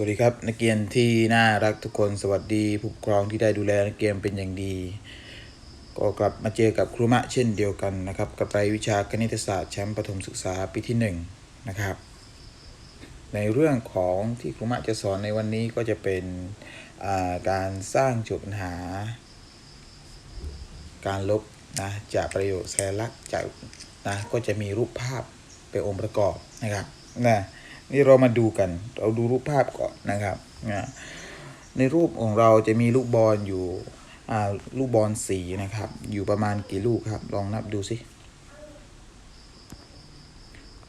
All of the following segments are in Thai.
วัสดีครับ นักเรียนที่น่ารักทุกคนสวัสดีผู้ปกครองที่ได้ดูแลนักเรียนเป็นอย่างดี ก็กลับมาเจอกับครูมะเช่นเดียวกันนะครับ กับรายวิชาคณิตศาสตร์แชมป์ประถมศึกษาปีที่หนึ่งนะครับ ในเรื่องของที่ครูมะจะสอนในวันนี้ก็จะเป็นาการสร้างโจทย์ปัญหา การลบนะจากประโยชน์สัญลักจากนะก็จะมีรูปภาพเป็นองค์ประกอบนะครับนะ นี่เรามาดูกัน เราดูรูปภาพก่อนนะครับนะในรูปของเราจะมีลูกบอลอยู่อ่าลูกบอลสีนะครับ อยู่ประมาณกี่ลูกครับ ลองนับดูสิ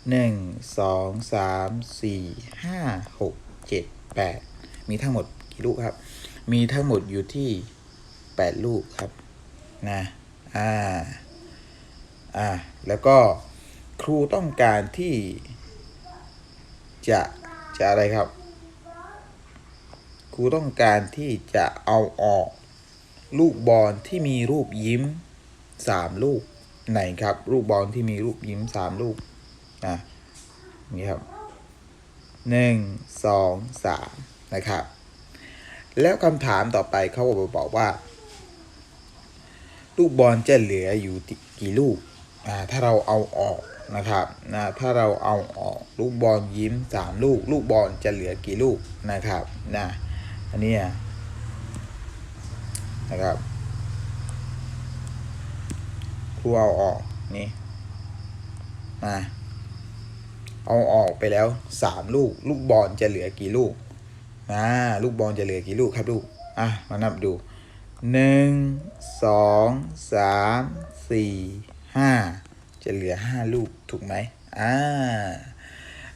หนึ่งสองสามสี่ห้าหกเจ็ดแปดมีทั้งหมดกี่ลูกครับ มีทั้งหมดอยู่ที่แปดลูกครับนะอ่าอ่าแล้วก็ครูต้องการที่ จะจะอะไรครับครูต้องการที่จะเอาออกลูกบอลที่มีรูปยิ้มสามลูกไหนครับ ลูกบอลที่มีรูปยิ้มสามลูกอะนี่ครับหนึ่งสองสามนะครับ แล้วคำถามต่อไปเขาบอกว่า ลูกบอลจะเหลืออยู่กี่ลูก ถ้าเราเอาออกนะครับนะถ้าเราเอาออกลูกบอลยิ้มสามลูก ลูกบอลจะเหลือกี่ลูกนะครับนะอันนี้นะครับครูเอาออกนี่มาเอาออกไปแล้วสามลูก ลูกบอลจะเหลือกี่ลูกอ่าลูกบอลจะเหลือกี่ลูกครับลูกอะมานับดูหนึ่งสองสามสี่ ห้าจะเหลือห้าลูกถูกไหมอ่า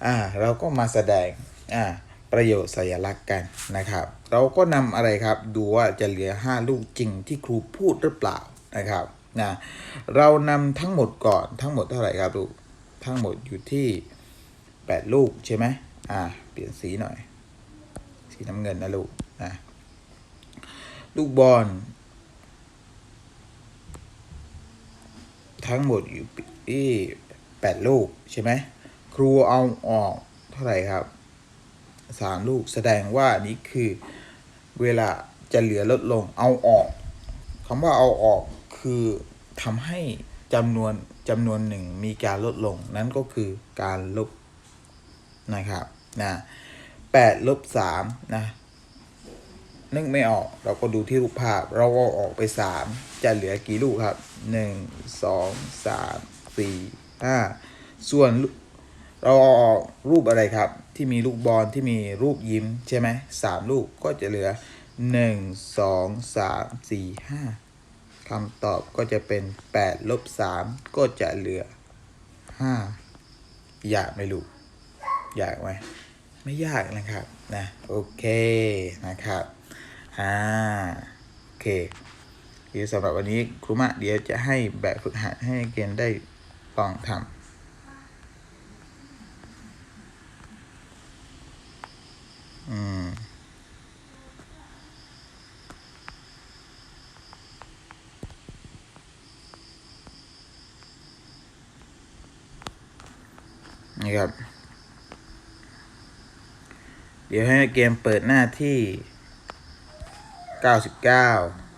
อ่าเราก็มาแสดงอ่าประโยชน์สัญลักษณ์กันนะครับ เราก็นำอะไรครับดูว่าจะเหลือห้าลูกจริงที่ครูพูดหรือเปล่านะครับนะเรานำทั้งหมดก่อนทั้งหมดเท่าไหร่ครับลูกทั้งหมดอยู่ที่แปดลูกใช่ไหมอ่าเปลี่ยนสีหน่อย สีน้ำเงินนะลูกนะลูกบอล ทั้งหมดอยู่ที่แปดลูกใช่ไหมครูเอาออกเท่าไหร่ครับสามลูกแสดงว่านี่คือเวลาจะเหลือลดลงเอาออกคำว่าเอาออกคือทำให้จำนวนจำนวนหนึ่งมีการลดลง นั่นก็คือการลบนะครับนะแปดลบสามนะนึกไม่ออกเราก็ดูที่รูปภาพ เราเอาออกไปสามจะเหลือกี่ลูกครับ หนึ่งสองสามสี่ห้าส่วนเราเอาออกรูปอะไรครับ ที่มีลูกบอลที่มีรูปยิ้มใช่ไหมสามลูกก็จะเหลือหนึ่งสองสามสี่ห้าคำตอบก็จะเป็นแปดลบสามก็จะเหลือห้าอยากไหมลูกอยากไหมไม่ยากนะครับนะโอเคนะครับอ่าโอเค เดี๋ยวสำหรับวันนี้ครูมะเดี๋ยวจะให้แบบฝึกหัดให้นักเรียนได้ลองทำอืมนี่ครับ เดี๋ยวให้นักเกมเปิดหน้าที่ 99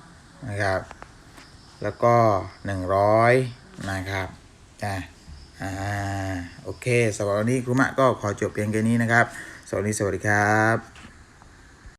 นะครับ แล้วก็100นะครับอ่าอ่าโอเคสำหรับวันนี้ครูมะก็ขอจบเพียงแค่นี้นะครับ สวัสดีสวัสดีครับ